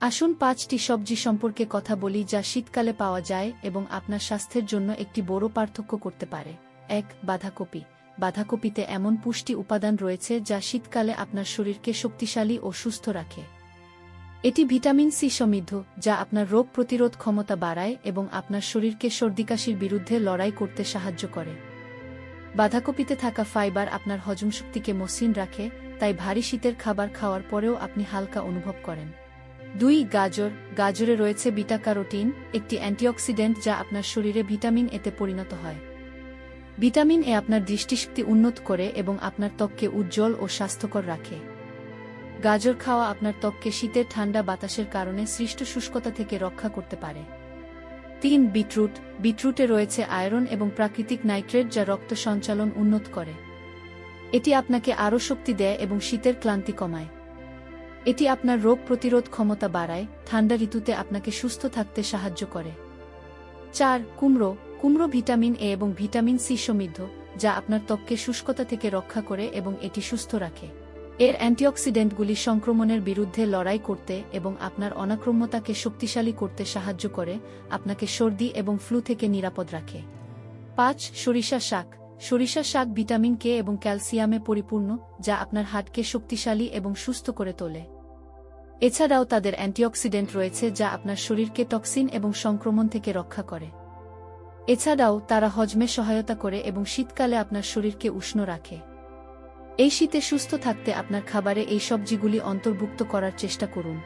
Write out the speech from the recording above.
আসুন পাঁচটি সবজি সম্পর্কে কথা বলি যা শীতকালে পাওয়া যায় এবং আপনার স্বাস্থ্যের জন্য একটি বড় পার্থক্য করতে পারে। এক, বাঁধাকপি। বাঁধাকপিতে এমন পুষ্টি উপাদান রয়েছে যা শীতকালে আপনার শরীরকে শক্তিশালী ও সুস্থ রাখে। এটি ভিটামিন সি সমৃদ্ধ, যা আপনার রোগ প্রতিরোধ ক্ষমতা বাড়ায় এবং আপনার শরীরকে সর্দিকাশির বিরুদ্ধে লড়াই করতে সাহায্য করে। বাঁধাকপিতে থাকা ফাইবার আপনার হজমশক্তিকে মসৃণ রাখে, তাই ভারী শীতের খাবার খাওয়ার পরেও আপনি হালকা অনুভব করেন। দুই গাজর, গাজরে রয়েছে বিটা ক্যারোটিন একটি অ্যান্টিঅক্সিডেন্ট যা আপনার শরীরে ভিটামিন এতে পরিণত হয়। ভিটামিন এ আপনার দৃষ্টিশক্তি উন্নত করে এবং আপনার ত্বককে উজ্জ্বল ও স্বাস্থ্যকর রাখে। গাজর খাওয়া আপনার ত্বককে শীতের ঠান্ডা বাতাসের কারণে সৃষ্ট শুষ্কতা থেকে রক্ষা করতে পারে। তিন, বিটরুট। বিটরুটে রয়েছে আয়রন এবং প্রাকৃতিক নাইট্রেট যা রক্ত সঞ্চালন উন্নত করে। এটি আপনাকে আরও শক্তি দেয় এবং শীতের ক্লান্তি কমায়। এটি আপনার রোগ প্রতিরোধ ক্ষমতা বাড়ায়, ঠান্ডা ঋতুতে আপনাকে সুস্থ থাকতে সাহায্য করে। চার, কুমড়ো। কুমড়ো ভিটামিন এ এবং ভিটামিন সি সমৃদ্ধ, যা আপনার ত্বককে শুষ্কতা থেকে রক্ষা করে এবং এটি সুস্থ রাখে। এর অ্যান্টিঅক্সিডেন্টগুলি সংক্রমণের বিরুদ্ধে লড়াই করতে এবং আপনার অনাক্রম্যতাকে শক্তিশালী করতে সাহায্য করে, আপনাকে সর্দি এবং ফ্লু থেকে নিরাপদ রাখে। পাঁচ, সরিষা শাক। সরিষা শাক ভিটামিন কে এবং ক্যালসিয়ামে পরিপূর্ণ, যা আপনার হাটকে শক্তিশালী এবং সুস্থ করে তোলে। এছাড়াও তাদের অ্যান্টিঅক্সিডেন্ট রয়েছে, যা আপনার শরীরকে টক্সিন এবং সংক্রমণ থেকে রক্ষা করে। এছাড়াও তারা হজমে সহায়তা করে এবং শীতকালে আপনার শরীরকে উষ্ণ রাখে। এই শীতে সুস্থ থাকতে আপনার খাবারে এই সবজিগুলি অন্তর্ভুক্ত করার চেষ্টা করুন।